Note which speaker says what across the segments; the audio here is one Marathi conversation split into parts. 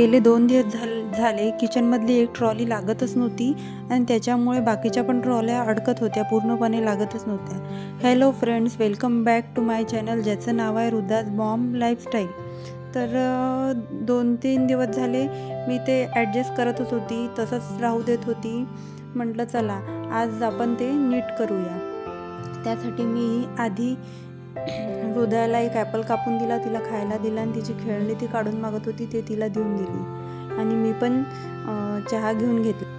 Speaker 1: गेले दोन दिवस झाल झाले. किचनमधली एक ट्रॉली लागतच नव्हती आणि त्याच्यामुळे बाकीच्या पण ट्रॉल्या अडकत होत्या पूर्णपणे लागतच नव्हत्या. Hello friends welcome back to my channel ज्याचं नाव आहे रुदास बॉम्ब लाईफस्टाईल. तर दोन तीन दिवस झाले मी ते ॲडजस्ट करतच होती तसंच राहू देत होती. म्हटलं चला आज आपण ते नीट करूया. त्यासाठी मी आधी हृदयाला एक ॲपल कापून दिला तिला खायला दिला आणि तिची खेळणी ती काढून मागत होती ते तिला देऊन दिली. आणि मी पण चहा घेऊन घेतली.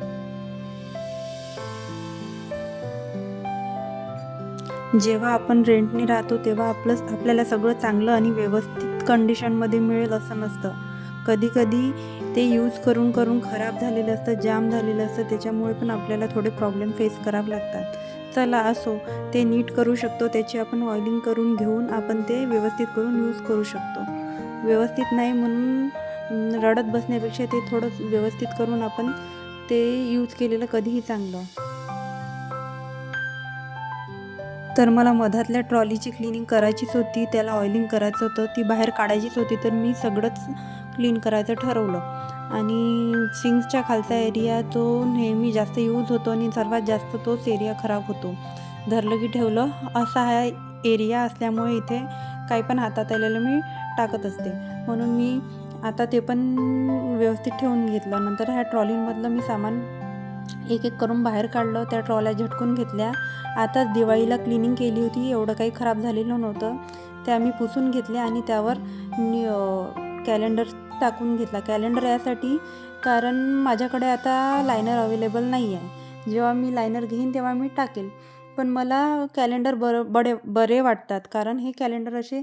Speaker 1: जेव्हा आपण रेंटने राहतो तेव्हा आपलं आपल्याला सगळं चांगलं आणि व्यवस्थित कंडिशनमध्ये मिळेल असं नसतं. कधी कधी ते यूज करून करून खराब झालेलं असतं जाम झालेलं असतं त्याच्यामुळे पण आपल्याला थोडे प्रॉब्लेम फेस करावे लागतात. चला असो ते नीट करू शकतो. त्याची आपण ऑइलिंग करून घेऊन आपण ते व्यवस्थित करून यूज करू शकतो. व्यवस्थित नाही म्हणून रडत बसण्यापेक्षा ते थोडं व्यवस्थित करून आपण ते यूज केलेलं कधीही चांगलं. तर मला मधातल्या ट्रॉलीची क्लिनिंग करायचीच होती त्याला ऑइलिंग करायचं होतं ती बाहेर काढायचीच होती. तर मी सगळंच क्लीन करायचं ठरवलं. आणि सिंक्सच्या खालचा एरिया तो नेहमी जास्त यूज होतो आणि सर्वात जास्त तोच एरिया खराब होतो. धरलं की ठेवलं असा हा एरिया असल्यामुळे इथे काही पण हातात आलेलं मी टाकत असते. म्हणून मी आता ते पण व्यवस्थित ठेवून घेतलं. नंतर ह्या ट्रॉलींमधलं मी सामान एक एक करून बाहेर काढलं. त्या ट्रॉल्या झटकून घेतल्या. आताच दिवाळीला क्लिनिंग केली होती. एवढं काही खराब झालेलं नव्हतं. त्या मी पुसून घेतल्या आणि त्यावर कॅलेंडर टाकून घेतला. कॅलेंडर यासाठी कारण माझ्याकडे आता लायनर अवेलेबल नाही आहे जेव्हा मी लायनर घेईन तेव्हा मी टाकेल. पण मला कॅलेंडर बरं बडे बरे वाटतात. कारण हे कॅलेंडर असे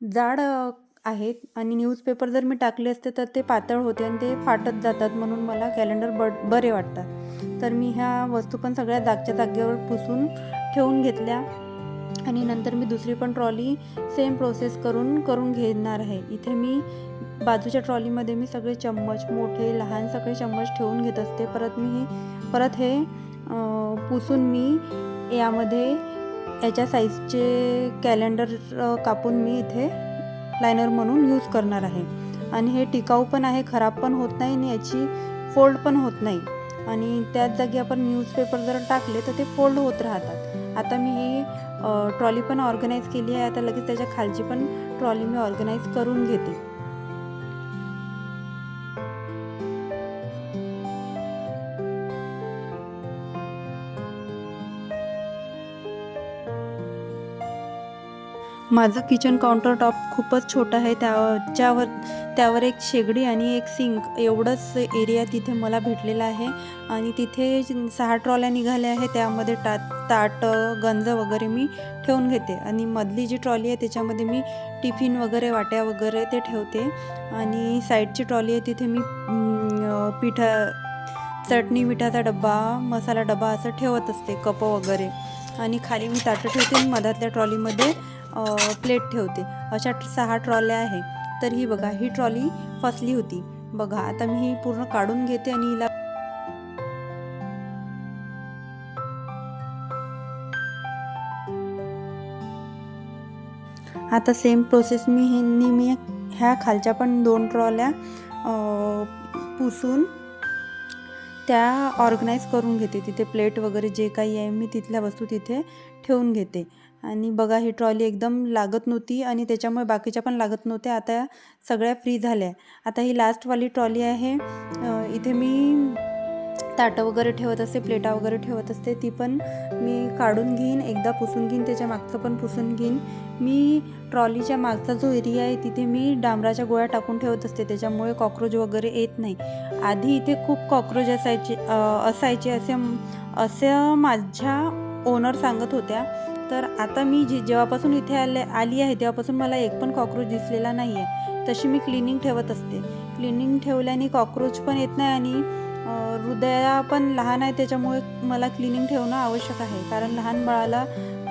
Speaker 1: जाड आहेत. आणि न्यूजपेपर जर मी टाकले असते तर ते पातळ होते आणि ते फाटत जातात. म्हणून मला कॅलेंडर ब बरे वाटतात. तर मी ह्या वस्तू पण सगळ्या जागच्या जागेवर पुसून ठेवून घेतल्या. आणि नंतर मी दुसरी पण ट्रॉली सेम प्रोसेस करून करून घेणार आहे. इथे मी बाजूच्या ट्रॉलीमध्ये मी सगळे चम्मच मोठे लहान सगळे चम्मच ठेवून घेत असते. परत मी हे परत हे पुसून मी यामध्ये याच्या साईजचे कॅलेंडर कापून मी इथे लायनर म्हणून यूज करणार आहे. आणि हे टिकाऊ पण आहे खराब पण होत नाही आणि याची फोल्ड पण होत नाही. आणि त्याच जागी आपण न्यूजपेपर जर टाकले तर ते फोल्ड होत राहतात. आता मी ही ट्रॉली पण ऑर्गनाईज केली आहे. आता लगेच त्याच्या खालची पण ट्रॉली मी ऑर्गनाईज करून घेते. माझं किचन काउंटर टॉप खूपच छोटं आहे. त्याच्यावर त्यावर एक शेगडी आणि एक सिंक एवढंच एरिया तिथे मला भेटलेला आहे. आणि तिथे सहा ट्रॉल्या निघाल्या आहे त्यामध्ये टा ताट गंज वगैरे मी ठेवून घेते. आणि मधली जी ट्रॉली आहे त्याच्यामध्ये मी टिफिन वगैरे वाट्या वगैरे ते ठेवते. आणि साईडची ट्रॉली आहे तिथे मी पिठा चटणी मिठाचा डब्बा मसाला डबा असं ठेवत असते. कप वगैरे. आणि खाली मी ताटं ठेवते आणि मधातल्या ट्रॉलीमध्ये प्लेट ठेवते. अशा सहा ट्रॉल्या आहे. तर ही बघा ही ट्रॉली फसली होती. बघा आता मी ही पूर्ण काढून घेते आणि हिला आता सेम प्रोसेस मी ह्यांनी मी ह्या खालच्या पण दोन ट्रॉल्या पुसून त्या ऑर्गनाईज करून घेते. तिथे प्लेट वगैरे जे काही आहे मी तिथल्या वस्तू तिथे ठेवून घेते. आणि बघा ही ट्रॉली एकदम लागत नव्हती आणि त्याच्यामुळे बाकीच्या पण लागत नव्हत्या. आता सगळ्या फ्री झाल्या. आता ही लास्टवाली ट्रॉली आहे. इथे मी ताटं वगैरे ठेवत असते प्लेटा वगैरे ठेवत असते. ती पण मी काढून घेईन एकदा पुसून घेईन त्याच्या मागचं पण पुसून घेईन. मी ट्रॉलीच्या मागचा जो एरिया आहे तिथे मी डांबराच्या गोळ्या टाकून ठेवत असते. त्याच्यामुळे कॉक्रोच वगैरे येत नाही. आधी इथे खूप कॉक्रोच असायचे असायचे असे असं माझ्या ओनर सांगत होत्या. तर आता मी जे जेव्हापासून इथे आले आली आहे तेव्हापासून मला एक पण कॉक्रोच दिसलेला नाही आहे तशी मी क्लिनिंग ठेवत असते. क्लिनिंग ठेवल्याने कॉक्रोच पण येत नाही आणि हृदया पण लहान आहे त्याच्यामुळे मला क्लिनिंग ठेवणं आवश्यक आहे. कारण लहान बाळाला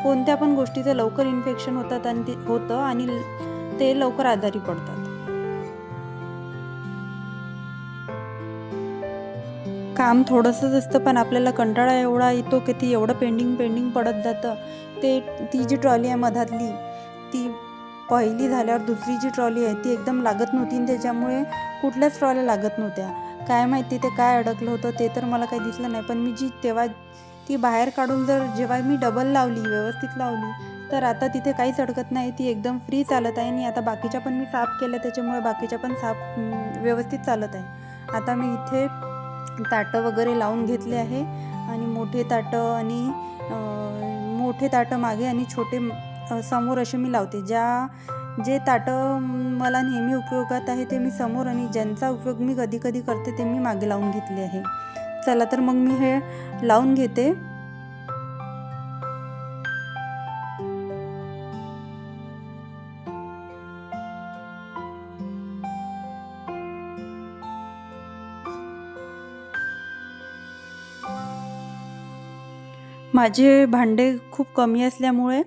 Speaker 1: कोणत्या पण गोष्टीचं लवकर इन्फेक्शन होतात आणि ते होतं आणि ते लवकर आजारी पडतात. काम थोडंसंच असतं पण आपल्याला कंटाळा एवढा येतो की ती एवढं पेंडिंग पेंडिंग पडत जातं. ते ती जी ट्रॉली आहे मधातली ती पहिली झाल्यावर दुसरी जी ट्रॉली आहे ती एकदम लागत नव्हती आणि त्याच्यामुळे कुठल्याच ट्रॉल्या लागत नव्हत्या. काय माहिती ते काय अडकलं होतं ते तर मला काही दिसलं नाही पण मी जी तेव्हा ती बाहेर काढून जर जेव्हा मी डबल लावली व्यवस्थित लावली तर आता तिथे काहीच अडकत नाही ती एकदम फ्री चालत आहे आणि आता बाकीच्या पण मी साफ केल्या त्याच्यामुळे बाकीच्या पण साफ व्यवस्थित चालत आहे. आता मी इथे ताटं वगैरे लावून घेतले आहे आणि मोठे ताटं आणि मोठे ताटं मागे आणि छोटे समोर असे मी लावते. ज्या जे ताटं मला नेहमी उपयोगात आहे ते मी समोर आणि ज्यांचा उपयोग मी कधी कधी करते ते मी मागे लावून घेतले आहे. चला तर मग मी हे लावून घेते. माझे भांडे खूप कमी असल्यामुळे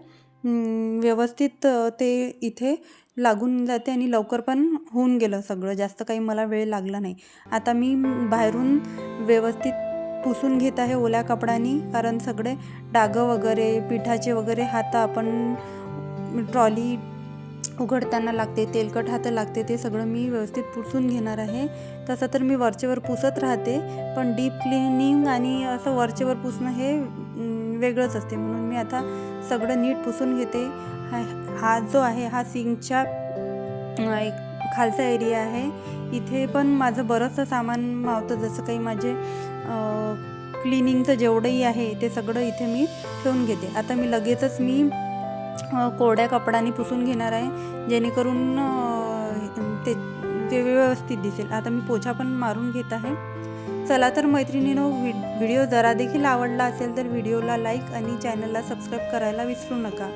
Speaker 1: व्यवस्थित ते इथे लागून जाते आणि लवकर पण होऊन गेलं सगळं. जास्त काही मला वेळ लागला नाही. आता मी बाहेरून व्यवस्थित पुसून घेत आहे ओल्या कपड्यानी कारण सगळे डागं वगैरे पिठाचे वगैरे हात आपण ट्रॉली उघडताना लागते तेलकट हातं लागते ते सगळं मी व्यवस्थित पुसून घेणार आहे. तसं तर मी वरचेवर पुसत राहते पण डीप क्लिनिंग आणि असं वरचेवर पुसणं हे वेगळंच असते. म्हणून मी आता सगळं नीट पुसून घेते. हा हा जो आहे हा सिंकच्या एक खालचा एरिया आहे. इथे पण माझं बरंचसं सामान मावतं जसं काही माझे क्लिनिंगचं जेवढंही आहे ते सगळं इथे मी ठेवून घेते. आता मी लगेचच मी कोरड्या कपड्यांनी पुसून घेणार आहे जेणेकरून ते ते व्यवस्थित दिसेल. आता मी पोछा पण मारून घेत आहे. चला तर मैत्रिणीनो व्हि व्हिडिओ जरा देखील आवडला असेल तर व्हिडिओला लाईक आणि चॅनलला सबस्क्राईब करायला विसरू नका.